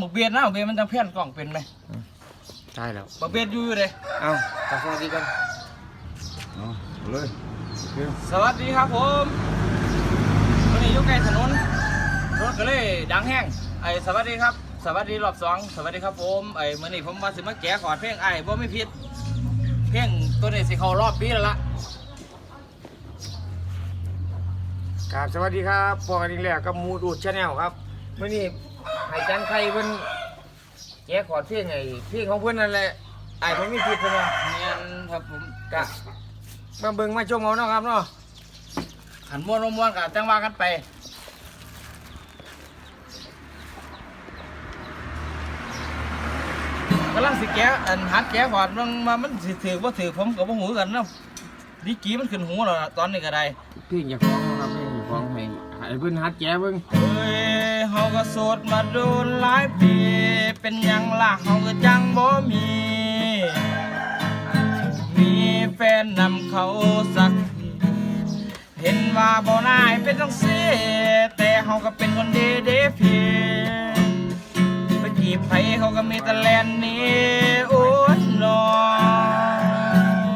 หมกเบียดนะหมกเบียดมันจะเพี้ยนกล่องเป็นไหมใช่แล้วหมกเบียดอยู่อยู่เลยเอ้าขอสวัสดีกันเอาเลยเดี๋ยวสวัสดีครับผมวันนี้อยู่ใกล้ถนนรถก็เลยดังแห้งไอ้สวัสดีครับ สวัสดีรอบสองสวัสดีครับผมไอ้มื่อนี้ผมมาสิมาแกะขอดเพลงไอ้บ่ไม่ผิดเพลงตัวนี้สิเขารอบปีแล้วล่ะครับสวัสดีครับพอกันอีกแล้วกับมูดูดชาแนลครับมื่อนี้ ให้จันไข่เพิ่นแกะขอดเพลงไอ้เพลงของเพิ่นนั่นแหละไอ้ผมมีผิดเพิ่นว่าเนียนครับผมกะมาเบิ่งมาชมเอาเนาะครับเนาะขันม้วนบ่ม้วนกับจังว่ากันไปกำลังสิแกะอันหัดแกะขอดมันมามันสิถือว่าถือผมกับบ่หูกันเนาะดีกี้มันขึ้นหูแล้วล่ะตอนนี้ก็ได้เพลงอย่าฟ้องครับเพลงอย่า ฟ้องให้ให้เพิ่นฮัดแกะเบิ่งเฮ้ยเฮาก็โสดมาโดนหลายปีเป็นหยังล่ะเฮาก็จังบ่มี มีแฟนนำเขาสักทีเห็นว่าบ่นายเป็นจังซี่แต่เฮาก็เป็นคนดีเด้พี่ไปจีบไผเขาก็มีแต่แลนนี้โอ้ยนอ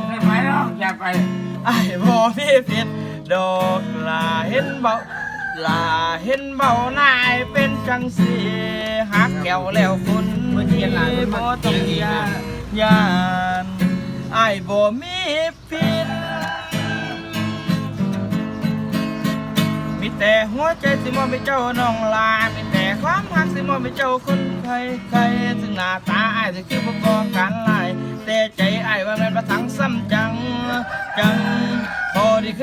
ไม่ไปหรอกอย่าไปไอ้บ่พี่ผิด ดอกลาเห็นเบาลาเห็นเบานายเป็นจังสีหักแก้วแล้วคุณบ่ต้องยานยานไอ้บ่มีผิดมีแต่หัวใจสิมอบให้เจ้าน้องลามีแต่ความรักสิมอบให้เจ้าคนไทยใครถึงหน้าตาไอ้สิคือบ่ก่อการลายแต่ใจไอ้ว่าม่นมาทั้งซ้ำจังจัง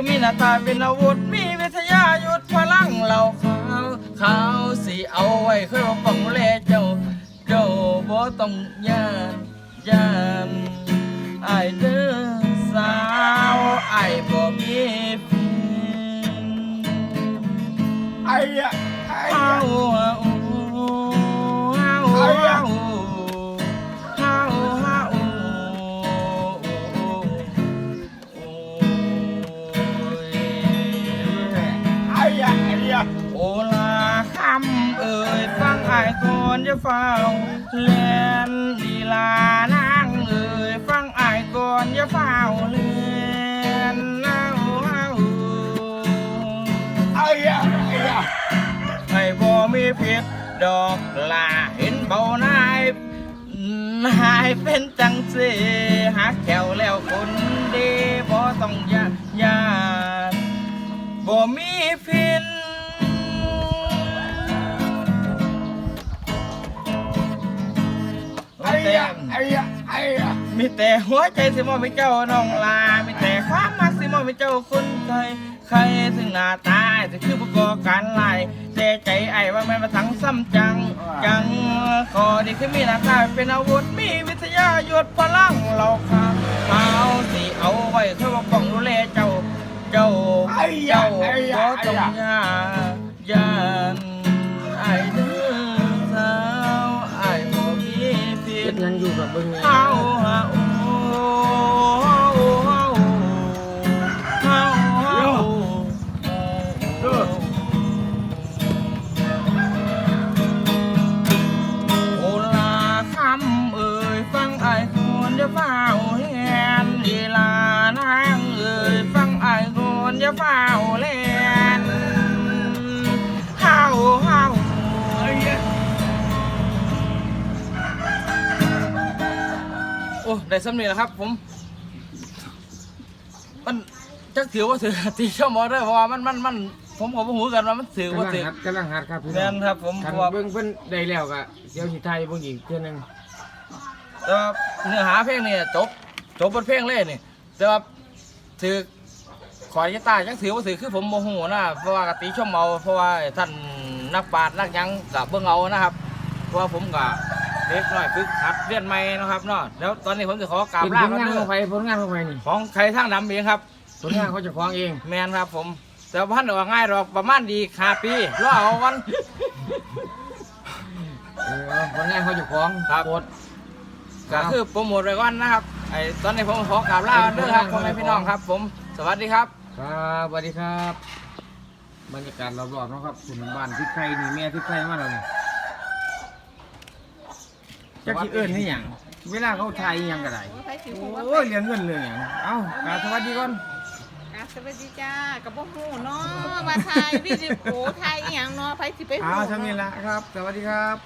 คือมีหน้าตาเป็นอาวุธ มีวิทยายุทธพลังเหล่าขาวขาวสีเอาไว้ค่อยว่าป้องแลเจ้าเจ้าบ่ต้องยานยานอ้เด้อสาวไอ้บ่มีผิดไอ้ ไอ้ายก่อนจะเฝ้าเล่นลีลานางเอ่ยฟังไอ้ายก่อนจะเฝ้าเล่นเอาเอาไอ้อะไอ้อะไอ้บ่มีผิดดอกลาเห็นเบานายนายเป็นจังสีหักแขวแล้วคนดีบ่ต้องยานยานบ่มี มีแต่หัวใจสิมอบให้เจ้าน้องลา มีแต่ความรักสิมอบให้เจ้าคนไทยใครถึงหน้าตาจะคือประกอบการลายแต่ใจไอ้ว่าแม่มาทั้งซ้ำจัง จังขอดีคือมีหน้าตาเป็นอาวุธมีวิทยายุทธพลังเราขาเอาสิเอาไว้เพื่อว่าป้องดูแลเจ้า เจ้าเจ้าก็ต้องยา เฝ้าแลนลีลานางเอ่ยฟังไอ้คนจะเฝ้าแลนเฮาเฮาโอ้ได้สำเนียงแล้วครับ ผม มันจักถือว่าถือตีช่อมอได้เพราะว่ามันมันมันผมขอพูดกันว่ามันถือว่ากำลังถือหัดกำลังหัดครับพี่แม่น้องนครับผม คันเพราะว่าเบิ่งเพิ่นได้แล้วก็เดี๋ยวสิไทยเบิ่งอีกเทื่อนึง แต่ว่าเนื้อหาเพลงนี่จบจบบทเพลงเลยนี่ แต่ว่าถือขอกีตาร์จักถือว่าถือคือผมโมโหนะเพราะว่ากตีช่อมเอาเพราะว่าท่านนักปราชญ์นักหยังกับเบิ่งเอานะครับเพราะว่าผมกับเด็กน้อยฝึกหัดเรียนใหม่นะครับเนาะแล้วตอนนี้ผมจะขอกราบเป็นลาผลกันงานเด้ของอไผผลงานของไผนี่ของใครทางดำเองครับ ผลงานเขาเจะฟ้าของเองแมนครับผม แต่ว่าพันออกง่ายหรอกประมาณดีคาปีรอเอาวัน เออผลงานเขาเจะฟ้าของครับโคตร ก็คือโปรโมทไว้ก่อนนะครับไอ้ตอนนี้ผมขอกราบลากันเด้อครับพ่อแม่พี่น้องครับ ผมสวัสดีครับ ครับสวัสดีครับ บรรยากาศรอบๆเนาะครับคุณบ้านที่ไข่นี่แม่ที่ไข่มาแล้วนี่จักสิเอิ้นนี่หยังเวลาเขาถ่ายอิหยังก็ได้โอ้ยไปสิฮู้ว่าโอ้ยเรียนเงินเลยหยังเอ้ากราบสวัสดีก่อนอะสวัสดีจ้ากับบ่ฮู้เนาะว่าถ่ายวิดีโอถ่ายอีหยังเนาะไปสิไปฮู้อ้าวเนะทำนี่ละครับ สวัสดีครับ